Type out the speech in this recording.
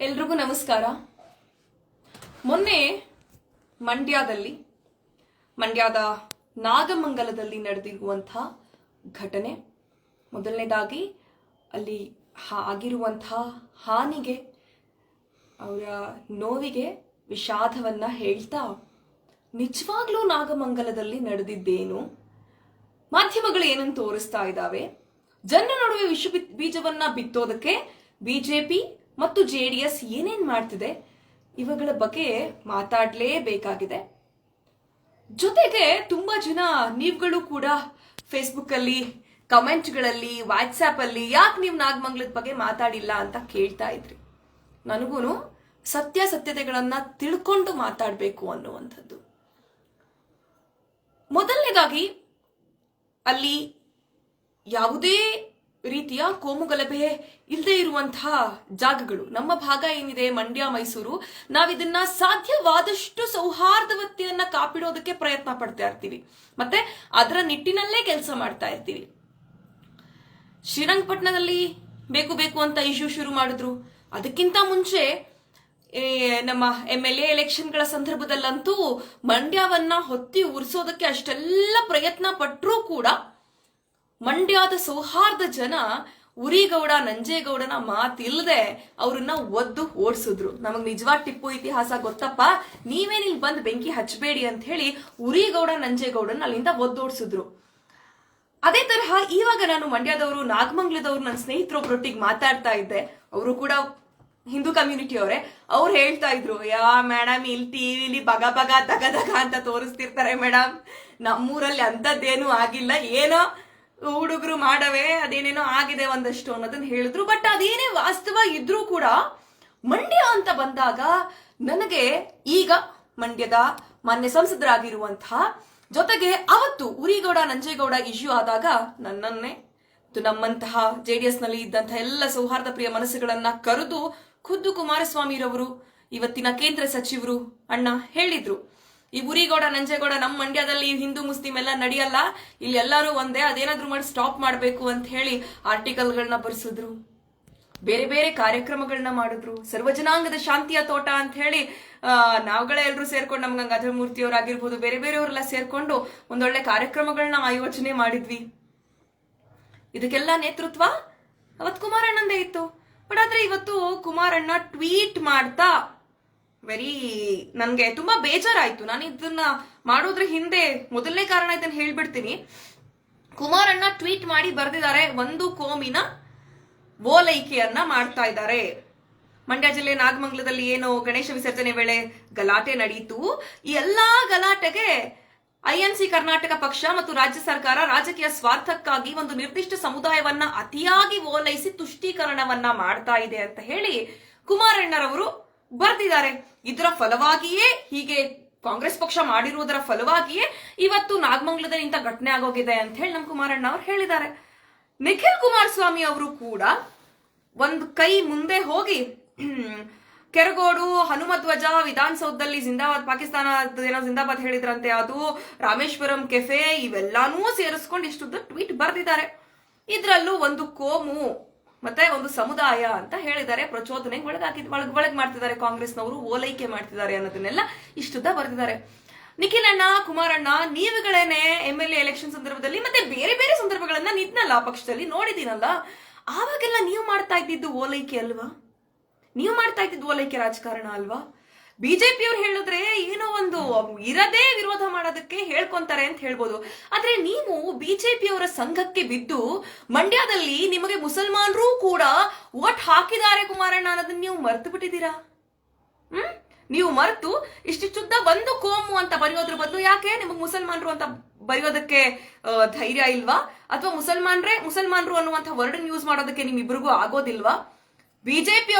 ಎಲ್ರಿಗೂ ನಮಸ್ಕಾರ. ಮೊನ್ನೆ ಮಂಡ್ಯದಲ್ಲಿ, ಮಂಡ್ಯದ ನಾಗಮಂಗಲದಲ್ಲಿ ನಡೆದಿರುವಂತಹ ಘಟನೆ. ಮೊದಲನೇದಾಗಿ, ಅಲ್ಲಿ ಆಗಿರುವಂತಹ ಹಾನಿಗೆ, ಅವರ ನೋವಿಗೆ ವಿಷಾದವನ್ನ ಹೇಳ್ತಾ ನಿಜವಾಗ್ಲೂ ನಾಗಮಂಗಲದಲ್ಲಿ ನಡೆದಿದ್ದೇನು? ಮಾಧ್ಯಮಗಳು ಏನನ್ನು ತೋರಿಸ್ತಾ ಇದ್ದಾವೆ? ಜನರ ನಡುವೆ ವಿಷ ಬೀಜವನ್ನ ಬಿತ್ತೋದಕ್ಕೆ ಬಿಜೆಪಿ ಮತ್ತು ಜೆ ಡಿ ಎಸ್ ಏನೇನು ಮಾಡ್ತಿದೆ, ಇವುಗಳ ಬಗ್ಗೆ ಮಾತಾಡಲೇಬೇಕಾಗಿದೆ. ಜೊತೆಗೆ ತುಂಬಾ ಜನ ನೀವುಗಳು ಕೂಡ ಫೇಸ್ಬುಕ್ ಅಲ್ಲಿ ಕಮೆಂಟ್ಗಳಲ್ಲಿ ವಾಟ್ಸ್ಆಪ್ ಅಲ್ಲಿ ಯಾಕೆ ನೀವು ನಾಗಮಂಗ್ಲದ ಬಗ್ಗೆ ಮಾತಾಡಿಲ್ಲ ಅಂತ ಕೇಳ್ತಾ ಇದ್ರಿ. ನನಗೂ ಸತ್ಯಾಸತ್ಯತೆಗಳನ್ನ ತಿಳ್ಕೊಂಡು ಮಾತಾಡಬೇಕು ಅನ್ನುವಂಥದ್ದು. ಮೊದಲನೇದಾಗಿ ಅಲ್ಲಿ ಯಾವುದೇ ರೀತಿಯ ಕೋಮುಗಲಭೆ ಇಲ್ಲದೆ ಇರುವಂತಹ ಜಾಗಗಳು. ನಮ್ಮ ಭಾಗ ಏನಿದೆ ಮಂಡ್ಯ, ಮೈಸೂರು, ನಾವಿದನ್ನ ಸಾಧ್ಯವಾದಷ್ಟು ಸೌಹಾರ್ದವತೆಯನ್ನ ಕಾಪಿಡೋದಕ್ಕೆ ಪ್ರಯತ್ನ ಪಡ್ತಾ ಇರ್ತೀವಿ. ಮತ್ತೆ ಅದರ ನಿಟ್ಟಿನಲ್ಲೇ ಕೆಲಸ ಮಾಡ್ತಾ ಇರ್ತೀವಿ. ಶ್ರೀರಂಗಪಟ್ಟಣದಲ್ಲಿ ಬೇಕು ಬೇಕು ಅಂತ ಇಶ್ಯೂ ಶುರು ಮಾಡಿದ್ರು. ಅದಕ್ಕಿಂತ ಮುಂಚೆ ನಮ್ಮ ಎಂ ಎಲ್ ಎ ಎಲೆಕ್ಷನ್ಗಳ ಸಂದರ್ಭದಲ್ಲಂತೂ ಮಂಡ್ಯವನ್ನ ಹೊತ್ತಿ ಉರ್ಸೋದಕ್ಕೆ ಅಷ್ಟೆಲ್ಲ ಪ್ರಯತ್ನ ಪಟ್ಟರೂ ಕೂಡ ಮಂಡ್ಯದ ಸೌಹಾರ್ದ ಜನ ಉರಿಗೌಡ, ನಂಜೇಗೌಡನ ಮಾತಿಲ್ಲದೆ ಅವ್ರನ್ನ ಒದ್ದು ಓಡಿಸಿದ್ರು. ನಮಗ್ ನಿಜವಾದ ಟಿಪ್ಪು ಇತಿಹಾಸ ಗೊತ್ತಪ್ಪ? ನೀವೇನ್ ಇಲ್ಲಿ ಬಂದ್ ಬೆಂಕಿ ಹಚ್ಚಬೇಡಿ ಅಂತ ಹೇಳಿ ಉರಿಗೌಡ, ನಂಜೇಗೌಡನ ಅಲ್ಲಿಂದ ಒದ್ದೋಡ್ಸಿದ್ರು ಅದೇ ತರಹ ಇವಾಗ ನಾನು ಮಂಡ್ಯದವರು, ನಾಗಮಂಗ್ಲದವ್ರು ನನ್ನ ಸ್ನೇಹಿತರೊಬ್ಬರೊಟ್ಟಿಗೆ ಮಾತಾಡ್ತಾ ಇದ್ದೆ. ಅವರು ಕೂಡ ಹಿಂದೂ ಕಮ್ಯುನಿಟಿ ಅವರೇ. ಅವ್ರು ಹೇಳ್ತಾ ಇದ್ರು, ಯಾ ಮೇಡಮ್ ಇಲ್ಲಿ ಟಿವಿಲಿ ಬಗ ಬಗ, ದಗ ದಗ ಅಂತ ತೋರಿಸ್ತಿರ್ತಾರೆ ಮೇಡಮ್ ನಮ್ಮೂರಲ್ಲಿ ಅಂಥದ್ದೇನು ಆಗಿಲ್ಲ. ಏನೋ ಹುಡುಗರು ಮಾಡವೇ, ಅದೇನೇನೋ ಆಗಿದೆ ಒಂದಷ್ಟು ಅನ್ನೋದನ್ನ ಹೇಳಿದ್ರು. ಬಟ್ ಅದೇನೇ ವಾಸ್ತವ ಇದ್ರೂ ಕೂಡ ಮಂಡ್ಯ ಅಂತ ಬಂದಾಗ ನನಗೆ ಈಗ ಮಂಡ್ಯದ ಮಾನ್ಯ ಸಂಸದರಾಗಿರುವಂತಹ ಜೊತೆಗೆ ಅವತ್ತು ಉರಿಗೌಡ, ನಂಜೇಗೌಡ ಇಶ್ಯೂ ಆದಾಗ ನನ್ನನ್ನೇ ನಮ್ಮಂತಹ ಜೆ ಡಿ ಎಸ್ನಲ್ಲಿ ಇದ್ದಂತಹ ಎಲ್ಲ ಸೌಹಾರ್ದ ಪ್ರಿಯ ಮನಸ್ಸುಗಳನ್ನ ಕರೆದು ಖುದ್ದು ಕುಮಾರಸ್ವಾಮಿರವರು ಇವತ್ತಿನ ಕೇಂದ್ರ ಸಚಿವರು ಅಣ್ಣ ಹೇಳಿದ್ರು. ಈ ಉರಿಗೌಡ ನಂಜೇಗೌಡ ನಮ್ಮ ಮಂಡ್ಯದಲ್ಲಿ ಹಿಂದೂ, ಮುಸ್ಲಿಂ ಎಲ್ಲ ನಡೆಯಲ್ಲ. ಇಲ್ಲಿ ಎಲ್ಲರೂ ಒಂದೇ, ಅದೇನಾದ್ರೂ ಮಾಡಿ ಸ್ಟಾಪ್ ಮಾಡಬೇಕು ಅಂತ ಹೇಳಿ ಆರ್ಟಿಕಲ್ಗಳನ್ನ ಬರೆಸಿದ್ರು. ಬೇರೆ ಬೇರೆ ಕಾರ್ಯಕ್ರಮಗಳನ್ನ ಮಾಡಿದ್ರು. ಸರ್ವಜನಾಂಗದ ಶಾಂತಿಯ ತೋಟ ಅಂತ ಹೇಳಿ ನಾವುಗಳೇ ಎಲ್ಲರೂ ಸೇರ್ಕೊಂಡು ನಮ್ಗೆ ಗಂಗಾಧರ ಮೂರ್ತಿ ಬೇರೆ ಬೇರೆಯವರೆಲ್ಲ ಸೇರ್ಕೊಂಡು ಒಂದೊಳ್ಳೆ ಕಾರ್ಯಕ್ರಮಗಳನ್ನ ಆಯೋಜನೆ ಮಾಡಿದ್ವಿ. ಇದಕ್ಕೆಲ್ಲ ನೇತೃತ್ವ ಅವತ್ ಕುಮಾರಣ್ಣಂದೇ ಇತ್ತು. ಬಟ್ ಆದ್ರೆ ಇವತ್ತು ಕುಮಾರಣ್ಣ ಟ್ವೀಟ್ ಮಾಡ್ತಾ ವೆರಿ ನನಗೆ ತುಂಬಾ ಬೇಜಾರಾಯ್ತು. ನಾನು ಇದನ್ನ ಮಾಡೋದ್ರ ಹಿಂದೆ ಮೊದಲನೇ ಕಾರಣ ಇದನ್ನ ಹೇಳ್ಬಿಡ್ತೀನಿ. ಕುಮಾರಣ್ಣ ಟ್ವೀಟ್ ಮಾಡಿ ಬರೆದಿದ್ದಾರೆ ಒಂದು ಕೋಮಿನ ಓಲೈಕೆಯನ್ನ ಮಾಡ್ತಾ ಇದ್ದಾರೆ. ಮಂಡ್ಯ ಜಿಲ್ಲೆ ನಾಗಮಂಗಲದಲ್ಲಿ ಏನು ಗಣೇಶ ವಿಸರ್ಜನೆ ವೇಳೆ ಗಲಾಟೆ ನಡೆಯಿತು ಈ ಎಲ್ಲಾ ಗಲಾಟೆಗೆ ಐಎನ್ಸಿ ಕರ್ನಾಟಕ ಪಕ್ಷ ಮತ್ತು ರಾಜ್ಯ ಸರ್ಕಾರ ರಾಜಕೀಯ ಸ್ವಾರ್ಥಕ್ಕಾಗಿ ಒಂದು ನಿರ್ದಿಷ್ಟ ಸಮುದಾಯವನ್ನ ಅತಿಯಾಗಿ ಓಲೈಸಿ ತುಷ್ಟೀಕರಣವನ್ನ ಮಾಡ್ತಾ ಇದೆ ಅಂತ ಹೇಳಿ ಕುಮಾರಣ್ಣರವರು ಬರ್ದಿದ್ದಾರೆ. ಇದರ ಫಲವಾಗಿಯೇ ಹೀಗೆ ಕಾಂಗ್ರೆಸ್ ಪಕ್ಷ ಮಾಡಿರುವುದರ ಫಲವಾಗಿಯೇ ಇವತ್ತು ನಾಗಮಂಗ್ಲದಲ್ಲಿ ಇಂಥ ಘಟನೆ ಆಗೋಗಿದೆ ಅಂತ ಹೇಳಿ ನಮ್ ಕುಮಾರಣ್ಣ ಅವರು ಹೇಳಿದ್ದಾರೆ. ನಿಖಿಲ್ ಕುಮಾರಸ್ವಾಮಿ ಅವರು ಕೂಡ ಒಂದು ಕೈ ಮುಂದೆ ಹೋಗಿ ಕೆರಗೋಡು ಹನುಮಧ್ವಜ ವಿಧಾನಸೌಧದಲ್ಲಿ ಜಿಂದಾಬಾದ್ ಪಾಕಿಸ್ತಾನ ಏನೋ ಜಿಂದಾಬಾದ್ ಹೇಳಿದ್ರಂತೆ, ಅದು ರಾಮೇಶ್ವರಂ ಕೆಫೆ ಇವೆಲ್ಲಾನೂ ಸೇರಿಸ್ಕೊಂಡು ಇಷ್ಟುದ್ದ ಟ್ವೀಟ್ ಬರೆದಿದ್ದಾರೆ. ಇದರಲ್ಲೂ ಒಂದು ಕೋಮು ಮತ್ತೆ ಒಂದು ಸಮುದಾಯ ಅಂತ ಹೇಳಿದ್ದಾರೆ ಪ್ರಚೋದನೆಗೆ ಒಳಗಾಕಿ, ಒಳಗ್ ಒಳಗ್ ಮಾಡ್ತಿದ್ದಾರೆ ಕಾಂಗ್ರೆಸ್ನವರು, ಓಲೈಕೆ ಮಾಡ್ತಿದ್ದಾರೆ ಅನ್ನೋದನ್ನೆಲ್ಲ ಇಷ್ಟುದ್ದ ಬರೆದಿದ್ದಾರೆ. ನಿಖಿಲ್ ಅಣ್ಣ ಕುಮಾರಣ್ಣ ನೀವುಗಳೇನೆ ಎಂ ಎಲ್ ಎ ಎಲೆಕ್ಷನ್ ಸಂದರ್ಭದಲ್ಲಿ ಮತ್ತೆ ಬೇರೆ ಬೇರೆ ಸಂದರ್ಭಗಳನ್ನ ಆ ಪಕ್ಷದಲ್ಲಿ ನೋಡಿದೀನಲ್ಲ ಆವಾಗೆಲ್ಲ ನೀವು ಮಾಡ್ತಾ ಇದ್ದಿದ್ದು ಓಲೈಕೆ ಅಲ್ವಾ? ನೀವು ಮಾಡ್ತಾ ಇದ್ದಿದ್ದು ಓಲೈಕೆ ರಾಜಕಾರಣ ಅಲ್ವಾ? ಬಿಜೆಪಿ ಅವ್ರು ಹೇಳಿದ್ರೆ ಏನೋ ಒಂದು ಇರದೇ ವಿರೋಧ ಮಾಡೋದಕ್ಕೆ ಹೇಳ್ಕೊಂತಾರೆ ಅಂತ ಹೇಳ್ಬೋದು. ಆದ್ರೆ ನೀವು ಬಿಜೆಪಿ ಅವರ ಸಂಘಕ್ಕೆ ಬಿದ್ದು ಮಂಡ್ಯದಲ್ಲಿ ನಿಮಗೆ ಮುಸಲ್ಮಾನರು ಕೂಡ ಓಟ್ ಹಾಕಿದ್ದಾರೆ ಕುಮಾರಣ್ಣ ಅನ್ನೋದನ್ನ ನೀವು ಮರೆತು ಬಿಟ್ಟಿದ್ದೀರಾ? ಹ್ಮ್? ನೀವು ಮರೆತು ಇಷ್ಟಿಷ್ಟುದ್ದ ಒಂದು ಕೋಮು ಅಂತ ಬರೆಯೋದ್ರ ಬದಲು ಯಾಕೆ ನಿಮಗೆ ಮುಸಲ್ಮಾನರು ಅಂತ ಬರೆಯೋದಕ್ಕೆ ಧೈರ್ಯ ಇಲ್ವಾ? ಅಥವಾ ಮುಸಲ್ಮಾನ್ರೆ ಮುಸಲ್ಮಾನರು ಅನ್ನುವಂಥ ವರ್ಡ್ ಯೂಸ್ ಮಾಡೋದಕ್ಕೆ ನಿಮ್ಮಿಬ್ರಿಗೂ ಆಗೋದಿಲ್ವಾ? ಬಿಜೆಪಿ